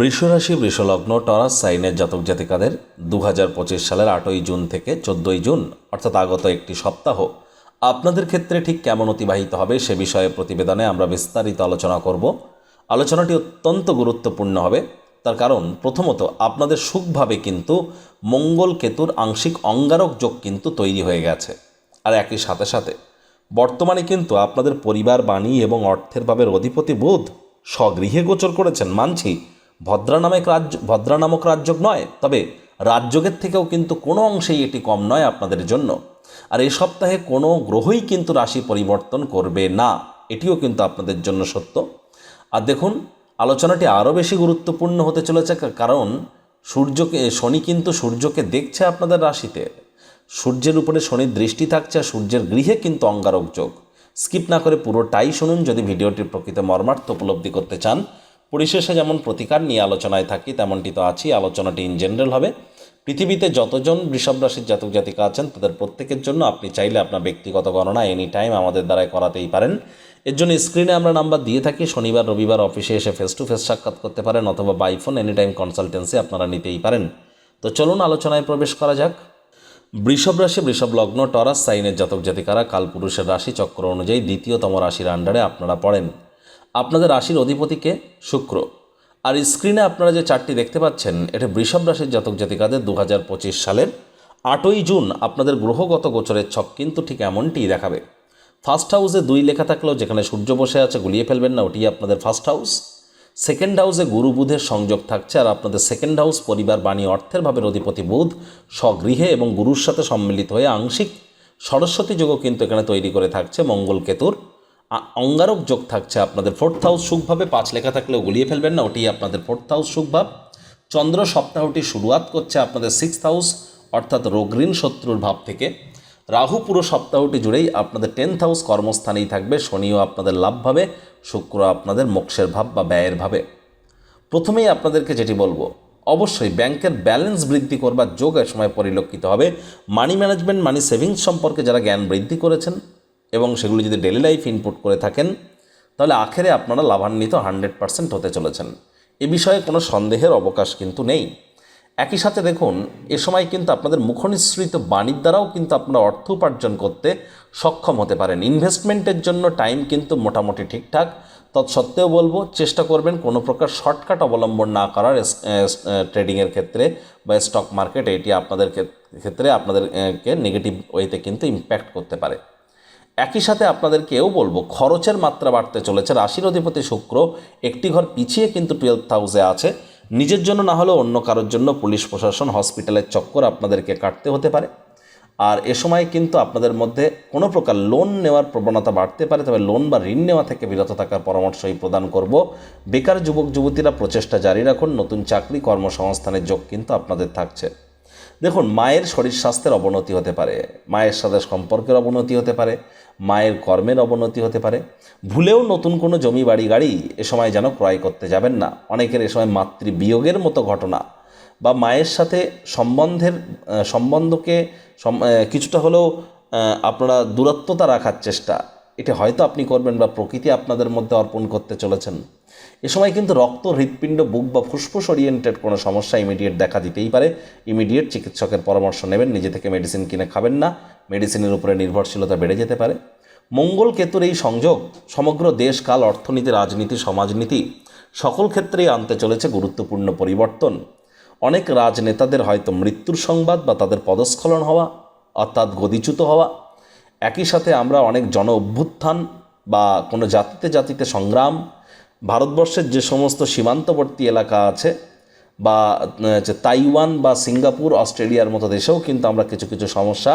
বৃষরাশি বৃষলগ্ন Taurus সাইনের জাতক জাতিকাদের দু হাজার পঁচিশ সালের আটই জুন থেকে চোদ্দই জুন, অর্থাৎ আগত একটি সপ্তাহ। আপনাদের ক্ষেত্রে ঠিক কেমন অতিবাহিত হবে সে বিষয়ে প্রতিবেদনে আমরা বিস্তারিত আলোচনা করব। আলোচনাটি অত্যন্ত গুরুত্বপূর্ণ হবে। তার কারণ, প্রথমত, আপনাদের সুখভাবে কিন্তু মঙ্গল কেতুর আংশিক অঙ্গারক যোগ কিন্তু তৈরি হয়ে গেছে। আর একই সাথে সাথে, বর্তমানে কিন্তু আপনাদের পরিবার বাণী এবং অর্থের ভাবের অধিপতি বুধ স্বগৃহে গোচর করেছেন মানছি। ভদ্রা নামে রাজ্য, ভদ্রা নামক রাজযোগ নয়, তবে রাজযোগের থেকেও কিন্তু কোনো অংশেই এটি কম নয় আপনাদের জন্য। আর এই সপ্তাহে কোনো গ্রহই কিন্তু রাশি পরিবর্তন করবে না, এটিও কিন্তু আপনাদের জন্য সত্য। আর দেখুন, আলোচনাটি আরও বেশি গুরুত্বপূর্ণ হতে চলেছে কারণ সূর্যকে, শনি কিন্তু সূর্যকে দেখছে আপনাদের রাশিতে। সূর্যের উপরে শনির দৃষ্টি থাকছে, আর সূর্যের গৃহে কিন্তু অঙ্গারক যোগ। স্কিপ না করে পুরোটাই শুনুন, যদি ভিডিওটির প্রকৃত মর্মার্থ উপলব্ধি করতে চান পরিশেষে যেমন প্রতিকার নিয়ে আলোচনায় থাকি, তেমনটি তো আছেই। আলোচনাটি ইন জেনারেল হবে। পৃথিবীতে যতজন বৃষভ রাশির জাতক জাতিকা আছেন, তাদের প্রত্যেকের জন্য আপনি চাইলে আপনার ব্যক্তিগত গণনা এনি টাইম আমাদের দ্বারাই করাতেই পারেন। এর জন্য স্ক্রিনে আমরা নাম্বার দিয়ে থাকি। শনিবার, রবিবার অফিসে এসে ফেস টু ফেস সাক্ষাৎ করতে পারেন অথবা by phone any time consultancy আপনারা নিতেই পারেন। তো চলুন আলোচনায় প্রবেশ করা যাক। বৃষভ রাশি, বৃষভ লগ্ন, টরাস, সাইনের জাতক জাতিকারা কালপুরুষের রাশি চক্র অনুযায়ী দ্বিতীয়তম রাশির আন্ডারে আপনারা পড়েন। আপনাদের রাশির অধিপতিকে শুক্র। আর স্ক্রিনে আপনারা যে চারটি দেখতে পাচ্ছেন, এটা বৃষভ রাশির জাতক জাতিকাদের দু হাজার পঁচিশ সালের আটই জুন আপনাদের গ্রহগত গোচরের ছক কিন্তু ঠিক এমনটিই দেখাবে। ফার্স্ট হাউসে দুই লেখা থাকলেও যেখানে সূর্য বসে আছে গুলিয়ে ফেলবেন না ওটি আপনাদের ফার্স্ট হাউস। সেকেন্ড হাউসে গুরু বুধের সংযোগ থাকছে আর আপনাদের সেকেন্ড হাউস পরিবার বাণী অর্থের ভাবের অধিপতি বুধ, স্বগৃহে এবং গুরুর সাথে সম্মিলিত হয়ে আংশিক সরস্বতী যোগও কিন্তু এখানে তৈরি করে থাকছে মঙ্গল কেতুর। অঙ্গারক যোগ থাকছে আপনাদের ফোর্থ হাউস সুখভাবে পাঁচ লেখা থাকলেও গুলিয়ে ফেলবেন না, ওটি আপনাদের ফোর্থ হাউস সুখভাব চন্দ্র সপ্তাহটি শুরুয়াত করছে আপনাদের সিক্স হাউস অর্থাৎ রোগঋণ শত্রুর ভাব থেকে। রাহু পুরো সপ্তাহটি জুড়েই আপনাদের টেন্থ হাউস কর্মস্থানেই থাকবে, শনিও আপনাদের লাভ ভাবে শুক্র আপনাদের মোক্ষের ভাব বা ব্যয়ের ভাবে। প্রথমেই আপনাদেরকে যেটি বলব, অবশ্যই ব্যাংকের ব্যালেন্স বৃদ্ধি করবার যোগ এ সময় পরিলক্ষিত হবে। মানি ম্যানেজমেন্ট মানি সেভিংস সম্পর্কে যারা জ্ঞান বৃদ্ধি করেছেন এবং সেগুলি যদি ডেলি লাইফ ইনপুট করে থাকেন, তাহলে আখেরে আপনারা লাভান্বিত হান্ড্রেড পার্সেন্ট হতে চলেছেন। এ বিষয়ে কোনো সন্দেহের অবকাশ কিন্তু নেই। একই সাথে দেখুন, এ সময় কিন্তু আপনাদের মুখনিসৃত বাণীর দ্বারাও কিন্তু আপনারা অর্থ উপার্জন করতে সক্ষম হতে পারেন। ইনভেস্টমেন্টের জন্য টাইম কিন্তু মোটামুটি ঠিকঠাক। তৎসত্ত্বেও বলব, চেষ্টা করবেন কোনো প্রকার শর্টকাট অবলম্বন না করার ট্রেডিংয়ের ক্ষেত্রে বা স্টক মার্কেট এটি আপনাদের ক্ষেত্রে আপনাদেরকে নেগেটিভ ওয়েতে কিন্তু ইম্প্যাক্ট করতে পারে। একই সাথে আপনাদেরকেও বলব, খরচের মাত্রা বাড়তে চলেছে। রাশির অধিপতি শুক্র একটি ঘর পিছিয়ে কিন্তু টুয়েলভ হাউসে আছে। নিজের জন্য না হলেও অন্য কারোর জন্য পুলিশ প্রশাসন, হসপিটালের চক্কর আপনাদেরকে কাটতে হতে পারে। আর এ সময় কিন্তু আপনাদের মধ্যে কোনো প্রকার লোন নেওয়ার প্রবণতা বাড়তে পারে, তবে লোন বা ঋণ নেওয়া থেকে বিরত থাকার পরামর্শই প্রদান করব। বেকার যুবক যুবতীরা প্রচেষ্টা জারি রাখুন, নতুন চাকরি কর্মসংস্থানের যোগ কিন্তু আপনাদের থাকছে। দেখুন, মায়ের শরীর স্বাস্থ্যের অবনতি হতে পারে। মায়ের সাথে সম্পর্কের অবনতি হতে পারে, মায়ের কর্মের অবনতি হতে পারে। ভুলেও নতুন কোনো জমি, বাড়ি, গাড়ি এ সময় যেন ক্রয় করতে যাবেন না। অনেকের এ সময় মাতৃবিয়োগের মতো ঘটনা বা মায়ের সাথে সম্বন্ধের সম্বন্ধকে কিছুটা হলেও আপনারা দূরত্বতা রাখার চেষ্টা। এটা হয়তো আপনি করবেন বা প্রকৃতি আপনাদের মধ্যে অর্পণ করতে চলেছেন। এ সময় কিন্তু রক্ত, হৃৎপিণ্ড, বুক বা ফুসফুস ওরিয়েন্টেড কোনো সমস্যা ইমিডিয়েট দেখা দিতেই পারে। ইমিডিয়েট চিকিৎসকের পরামর্শ নেবেন, নিজে থেকে মেডিসিন কিনে খাবেন না। মেডিসিনের উপরে নির্ভরশীলতা বেড়ে যেতে পারে। মঙ্গল কেতুর এই সংযোগ সমগ্র দেশ, কাল, অর্থনীতি, রাজনীতি, সমাজনীতি সকল ক্ষেত্রেই আনতে চলেছে গুরুত্বপূর্ণ পরিবর্তন। অনেক রাজনেতাদের হয়তো মৃত্যুর সংবাদ বা তাদের পদস্খলন হওয়া, অর্থাৎ গদিচ্যুত হওয়া। একই সাথে আমরা অনেক জন অভ্যুত্থান বা কোনো জাতিতে জাতিতে সংগ্রাম ভারতবর্ষের যে সমস্ত সীমান্তবর্তী এলাকা আছে বা তাইওয়ান বা সিঙ্গাপুর, অস্ট্রেলিয়ার মতো দেশেও কিন্তু আমরা কিছু কিছু সমস্যা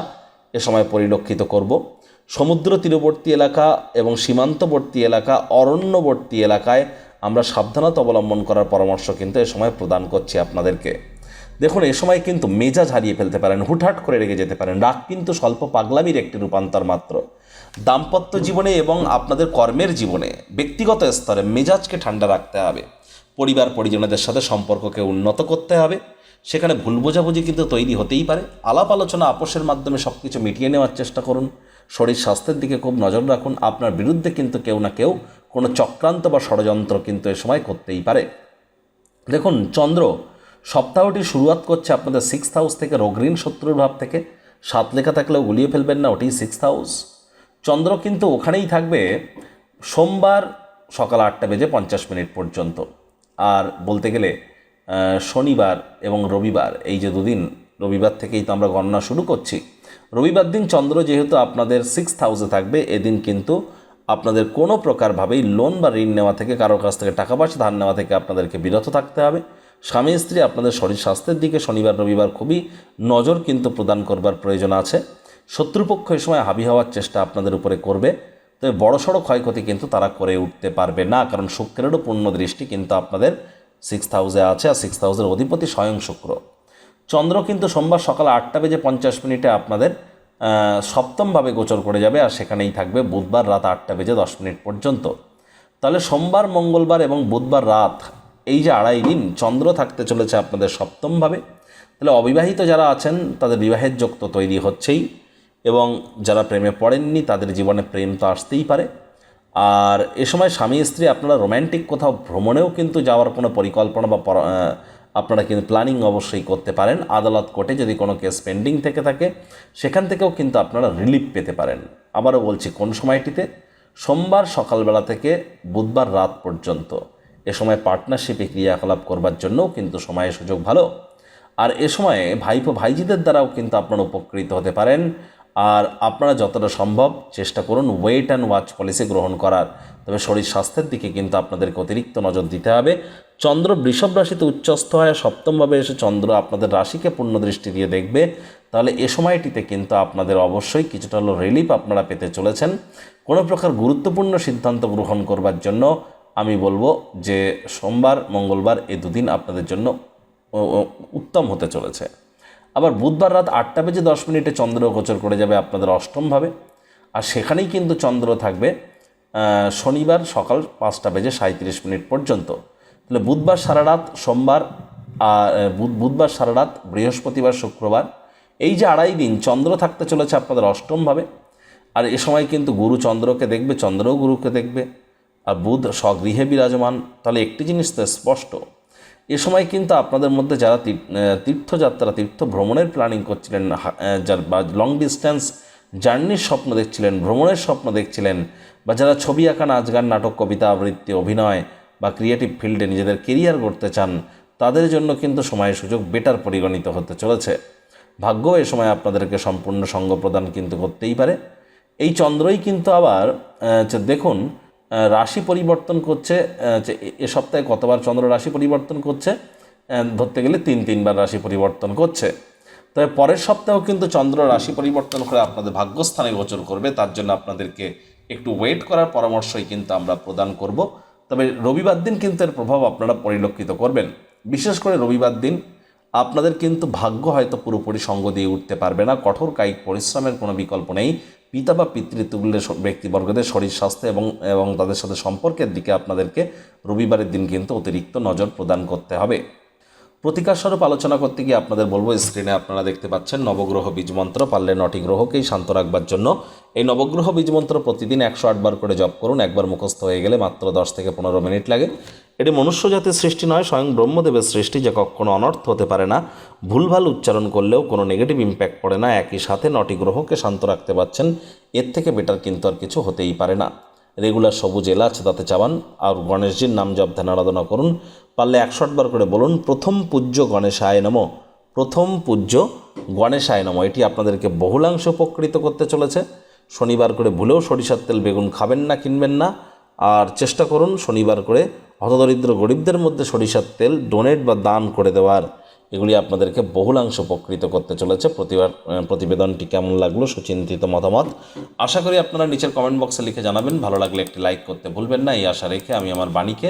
এ সময় পরিলক্ষিত করব। সমুদ্র তীরবর্তী এলাকা এবং সীমান্তবর্তী এলাকা, অরণ্যবর্তী এলাকায় আমরা সাবধানতা অবলম্বন করার পরামর্শ কিন্তু এ সময় প্রদান করছি আপনাদেরকে। দেখুন, এ সময় কিন্তু মেজাজ হারিয়ে ফেলতে পারেন, হুটহাট করে রেগে যেতে পারেন। রাগ কিন্তু স্বল্প পাগলামির একটি রূপান্তর মাত্র। দাম্পত্য জীবনে এবং আপনাদের কর্মের জীবনে, ব্যক্তিগত স্তরে মেজাজকে ঠান্ডা রাখতে হবে। পরিবার পরিজনদের সাথে সম্পর্ককে উন্নত করতে হবে। সেখানে ভুল বোঝাবুঝি কিন্তু তৈরি হতেই পারে। আলাপ আলোচনা আপোষের মাধ্যমে সব কিছু মিটিয়ে নেওয়ার চেষ্টা করুন। শরীর স্বাস্থ্যের দিকে খুব নজর রাখুন। আপনার বিরুদ্ধে কিন্তু কেউ না কেউ কোনো চক্রান্ত বা ষড়যন্ত্র কিন্তু এ সময় করতেই পারে। দেখুন, চন্দ্র সপ্তাহটি শুরুয়াত করছে আপনাদের সিক্স হাউস থেকে রোগঋণ শত্রুর ভাব থেকে। সাত লেখা থাকলেও গুলিয়ে ফেলবেন না ওটি সিক্স হাউস চন্দ্র কিন্তু ওখানেই থাকবে সোমবার সকাল আটটা বেজে পঞ্চাশ মিনিট পর্যন্ত। আর বলতে গেলে শনিবার এবং রবিবার, এই যে দুদিন, রবিবার থেকেই তো আমরা গণনা শুরু করছি। রবিবার দিন চন্দ্র যেহেতু আপনাদের সিক্স হাউসে থাকবে, এদিন কিন্তু আপনাদের কোনো প্রকারভাবেই লোন বা ঋণ নেওয়া থেকে, কারোর কাছ থেকে টাকা পয়সা, ধার নেওয়া থেকে আপনাদেরকে বিরত থাকতে হবে। স্বামী, স্ত্রী, আপনাদের শরীর স্বাস্থ্যের দিকে শনিবার, রবিবার খুবই নজর কিন্তু প্রদান করবার প্রয়োজন আছে। শত্রুপক্ষ এই সময় হাবি হওয়ার চেষ্টা আপনাদের উপরে করবে। তবে বড়সড় ক্ষয়ক্ষতি কিন্তু তারা করে উঠতে পারবে না, কারণ শুক্রেরও পূর্ণ দৃষ্টি কিন্তু আপনাদের সিক্স হাউসে আছে আর সিক্স হাউসের অধিপতি স্বয়ং শুক্র। চন্দ্র কিন্তু সোমবার সকাল আটটা বেজে পঞ্চাশ মিনিটে আপনাদের সপ্তমভাবে গোচর করে যাবে আর সেখানেই থাকবে বুধবার রাত আটটা বেজে দশ মিনিট পর্যন্ত। তাহলে সোমবার, মঙ্গলবার এবং বুধবার রাত এই যে আড়াই দিন চন্দ্র থাকতে চলেছে আপনাদের সপ্তমভাবে। তাহলে অবিবাহিত যারা আছেন তাদের বিবাহের যোগ তো তৈরি হচ্ছেই। এবং যারা প্রেমে পড়েননি, তাদের জীবনে প্রেম তো আসতেই পারে। আর এ সময় স্বামী, স্ত্রী, আপনারা রোম্যান্টিক কোথাও ভ্রমণেও কিন্তু যাওয়ার কোনো পরিকল্পনা বা আপনারা কিন্তু প্ল্যানিং অবশ্যই করতে পারেন। আদালত কোর্টে যদি কোনো কেস পেন্ডিং থেকে থাকে, সেখান থেকেও কিন্তু আপনারা রিলিফ পেতে পারেন। আবারও বলছি, কোন সময়টিতে? সোমবার সকালবেলা থেকে বুধবার রাত পর্যন্ত। এ সময় পার্টনারশিপে ক্রিয়াকলাপ করবার জন্যও কিন্তু সময়ের সুযোগ ভালো। আর এ সময়ে ভাইপো, ভাইজিদের দ্বারাও কিন্তু আপনারা উপকৃত হতে পারেন। আর আপনারা যতটা সম্ভব চেষ্টা করুন ওয়েট অ্যান্ড ওয়াচ পলিসি গ্রহণ করার। তবে শরীর স্বাস্থ্যের দিকে কিন্তু আপনাদেরকে অতিরিক্ত নজর দিতে হবে। চন্দ্র বৃষভ রাশিতে উচ্চস্থ হয় সপ্তমভাবে এসে চন্দ্র আপনাদের রাশিকে পূর্ণ দৃষ্টি দিয়ে দেখবে। তাহলে এ সময়টিতে কিন্তু আপনাদের অবশ্যই কিছুটা হলো রিলিফ আপনারা পেতে চলেছেন। কোনো প্রকার গুরুত্বপূর্ণ সিদ্ধান্ত গ্রহণ করবার জন্য আমি বলব যে সোমবার, মঙ্গলবার এই দুদিন আপনাদের জন্য উত্তম হতে চলেছে। আবার বুধবার রাত আটটা বেজে দশ মিনিটে চন্দ্র গোচর করে যাবে আপনাদের অষ্টমভাবে আর সেখানেই কিন্তু চন্দ্র থাকবে শনিবার সকাল পাঁচটা বেজে সাঁত্রিশ মিনিট পর্যন্ত। তাহলে বুধবার সারা রাত সোমবার, আর বুধ- বুধবার সারা রাত বৃহস্পতিবার, শুক্রবার, এই যে আড়াই দিন চন্দ্র থাকতে চলেছে আপনাদের অষ্টমভাবে আর এ সময় কিন্তু গুরু চন্দ্রকে দেখবে, চন্দ্রও গুরুকে দেখবে। আর বুধ স্বগৃহে বিরাজমান, তাহলে একটি জিনিস তো স্পষ্ট এ সময় কিন্তু আপনাদের মধ্যে যারা তীর্থযাত্রা তীর্থ ভ্রমণের প্ল্যানিং করছিলেন যার বা লং ডিস্টেন্স জার্নির স্বপ্ন দেখছিলেন, ভ্রমণের স্বপ্ন দেখছিলেন, বা যারা ছবি আঁকা নাচ গান নাটক, কবিতা, আবৃত্তি, অভিনয় বা ক্রিয়েটিভ ফিল্ডে নিজেদের কেরিয়ার করতে চান, তাদের জন্য কিন্তু সময়ের সুযোগ বেটার পরিগণিত হতে চলেছে। ভাগ্য এ সময় আপনাদেরকে সম্পূর্ণ সঙ্গ প্রদান কিন্তু করতেই পারে। এই চন্দ্রই কিন্তু আবার দেখুন রাশি পরিবর্তন করছে যে এ- সপ্তাহে কতবার চন্দ্র রাশি পরিবর্তন করছে ধরতে গেলে তিন, তিনবার রাশি পরিবর্তন করছে। তবে পরের সপ্তাহেও কিন্তু চন্দ্র রাশি পরিবর্তন করে আপনাদের ভাগ্যস্থানে গোচর করবে, তার জন্য আপনাদেরকে একটু ওয়েট করার পরামর্শই কিন্তু আমরা প্রদান করব। তবে রবিবার দিন কিন্তু এর প্রভাব আপনারা পরিলক্ষিত করবেন। বিশেষ করে রবিবার দিন আপনাদের কিন্তু ভাগ্য হয়তো পুরোপুরি সঙ্গ দিয়ে উঠতে পারবে না, কঠোর কায়িক পরিশ্রমের কোনো বিকল্প নেই। পিতা বা পিতৃতুল্যের ব্যক্তিবর্গদের শরীর স্বাস্থ্য এবং এবং তাদের সাথে সম্পর্কের দিকে আপনাদেরকে রবিবারের দিন কিন্তু অতিরিক্ত নজর প্রদান করতে হবে। প্রতিকার স্বরূপ আলোচনা করতে গিয়ে আপনাদের বলব স্ক্রিনে আপনারা দেখতে পাচ্ছেন নবগ্রহ বীজমন্ত্র পারলে নটি গ্রহকেই শান্ত রাখবার জন্য। এই নবগ্রহ বীজমন্ত্র প্রতিদিন একশো আটবার করে জপ করুন, একবার মুখস্থ হয়ে গেলে মাত্র দশ থেকে পনেরো মিনিট লাগে। এটি মনুষ্য জাতির সৃষ্টি নয়, স্বয়ং ব্রহ্মদেবের সৃষ্টি, যা কখনো অনর্থ হতে পারে না। ভুলভাল উচ্চারণ করলেও কোনো নেগেটিভ ইম্প্যাক্ট পড়ে না, একই সাথে নটি গ্রহকে শান্ত রাখতে পারছেন। এর থেকে বেটার কিন্তু আর কিছু হতেই পারে না। রেগুলার সবুজ এলাচ তাতে চাবান, আর গণেশজির নাম জপ ধ্যান আরাধনা করুন। পারলে একশো আটবার করে বলুন, প্রথম পূজ্য গণেশায় নম, প্রথম পূজ্য গণেশায় নম। এটি আপনাদেরকে বহুলাংশ উপকৃত করতে চলেছে। শনিবার করে ভুলেও সরিষার তেল বেগুন খাবেন না, কিনবেন না। আর চেষ্টা করুন শনিবার করে হতদরিদ্র গরিবদের মধ্যে সরিষার তেল ডোনেট বা দান করে দেওয়ার। এগুলি আপনাদেরকে বহুলাংশ উপকৃত করতে চলেছে। প্রতিবার প্রতিবেদনটি কেমন লাগল সুচিন্তিত মতামত আশা করি আপনারা নিচের কমেন্ট বক্সে লিখে জানাবেন। ভালো লাগলে একটি লাইক করতে ভুলবেন না। এই আশা রেখে আমি আমার বাণীকে